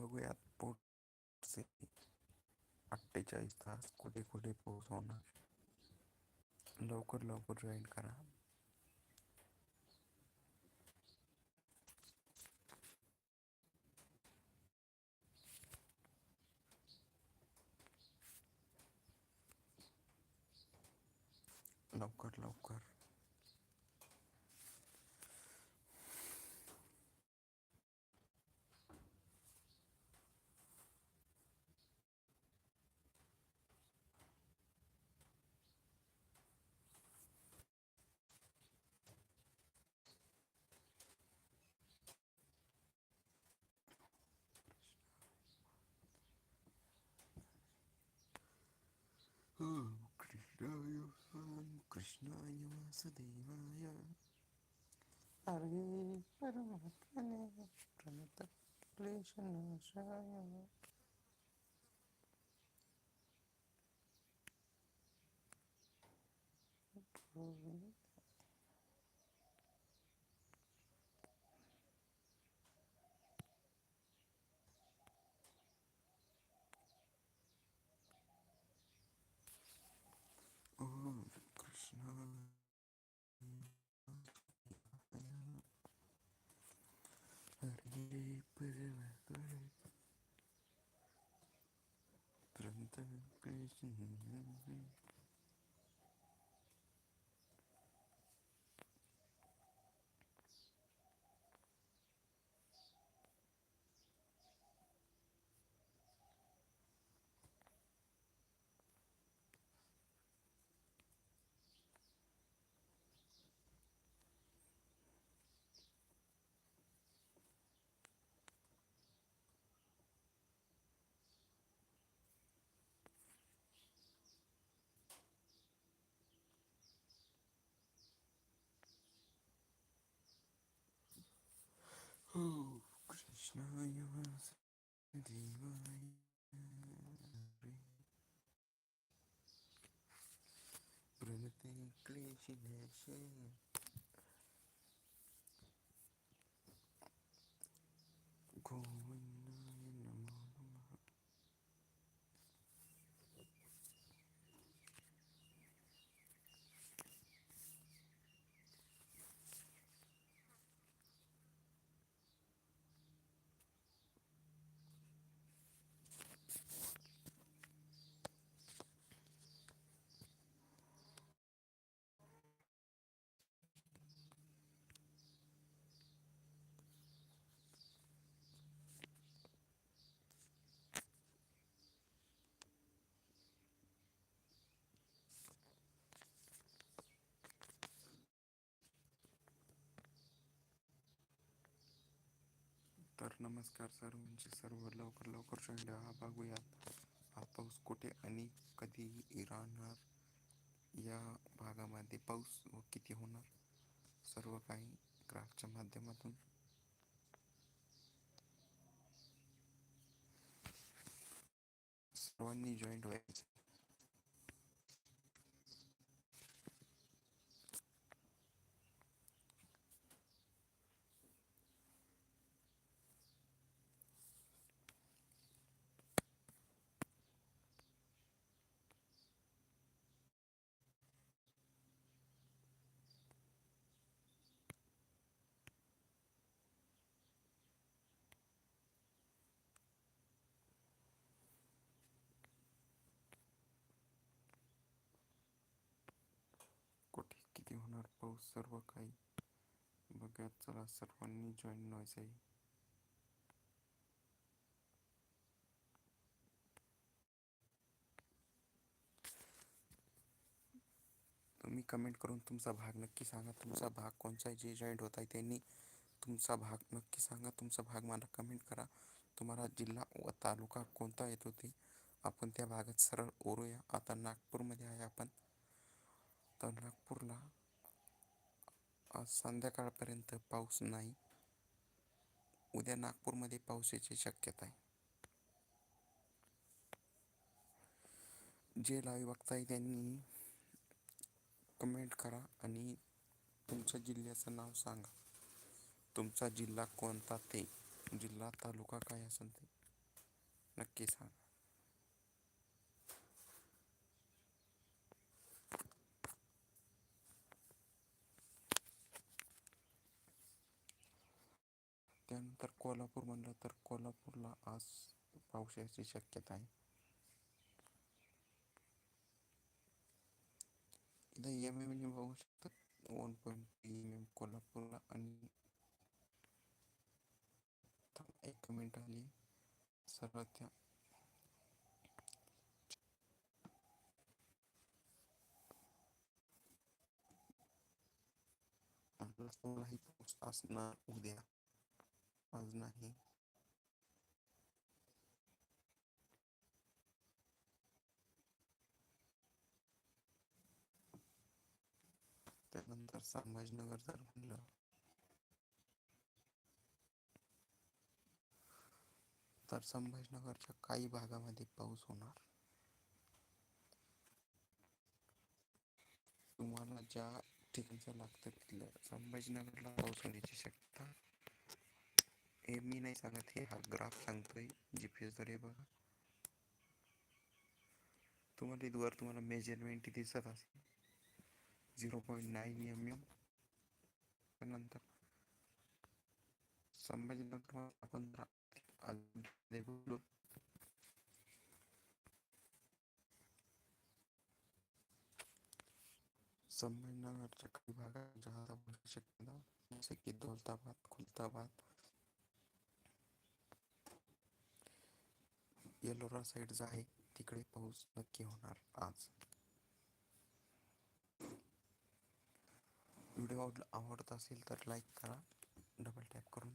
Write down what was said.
बघूयात पोटचे अठ्ठेचाळीस तास कुठे कुठे पोहोचवणार. लवकर लवकर जॉईन करा. लवकर लवकर. വാസുദേവായ അറിയേ പരമാത്മനെ Pranatha ക്ലേശനാശായ Oh, її перевели. Правда, причина. Krishna, you are divine. Pranati Kleshina तर नमस्कार सर्वांचे. सर्व लवकर लवकर शोधा हा बघूयात हा पाऊस कुठे आणि कधी राहणार या भागामध्ये पाऊस व किती होणार? सर्व काही ग्राफच्या माध्यमातून. सर्वांनी जॉईंट व्हायचं कुठे किती होणार पाऊस सर्व काही. बघ्यात चला सर्वांनी जॉईन व्हायचं आहे. तुम्ही कमेंट करून तुमचा भाग नक्की सांगा. तुमचा भाग कोणचा आहे? जे जॉईंट होत आहे त्यांनी तुमचा भाग नक्की सांगा. तुमचा भाग मला कमेंट करा. तुम्हाला जिल्हा व तालुका कोणता येतो ते आपण त्या भागात सरळ ओरूया आता नागपूरमध्ये आहे आपण. तर नागपूरला आज संध्याकाळपर्यंत पाऊस नाही. उद्या नागपूरमध्ये पावसाची शक्यता आहे. जे लाईव्ह बघताय त्यांनी कमेंट करा आणि तुमच्या जिल्ह्याचं नाव सांगा. तुमचा जिल्हा कोणता ते? जिल्हा तालुका काय असेल ते नक्की सांगा. त्यानंतर कोल्हापूर म्हणलं तर कोल्हापूरला आज पावसाची शक्यता आहे. इथं एम एम बघू शकतात one point three M M कोल्हापूरला आणि एक मिनिट आली. सर्वात त्या आपलाही पाऊस असणार उद्या. आज नाही. त्यानंतर संभाजीनगर जर म्हणलं. तर संभाजीनगरच्या काही भागामध्ये पाऊस होणार. तुम्हाला ज्या ठिकाणचं लागतं तिथलं संभाजीनगरला पाऊस होण्याची शक्यता हे मी नाही सांगत हे हा ग्राफ सांगतोय जी पी एसद्वारे बघा. तुम्हाला इथवर तुम्हाला मेजरमेंट दिसत असेल. Zero point nine M M नंतर संभाजीनगर आपण बोलू. संभाजीनगरच्या काही भागात जास्त होण्याची शक्यता जसे की दौलताबाद खुलताबाद येलोरा साईड आहे. तिकडे पाऊस नक्की होणार आज. व्हिडिओ आवडत असेल तर लाईक करा. डबल टॅप करून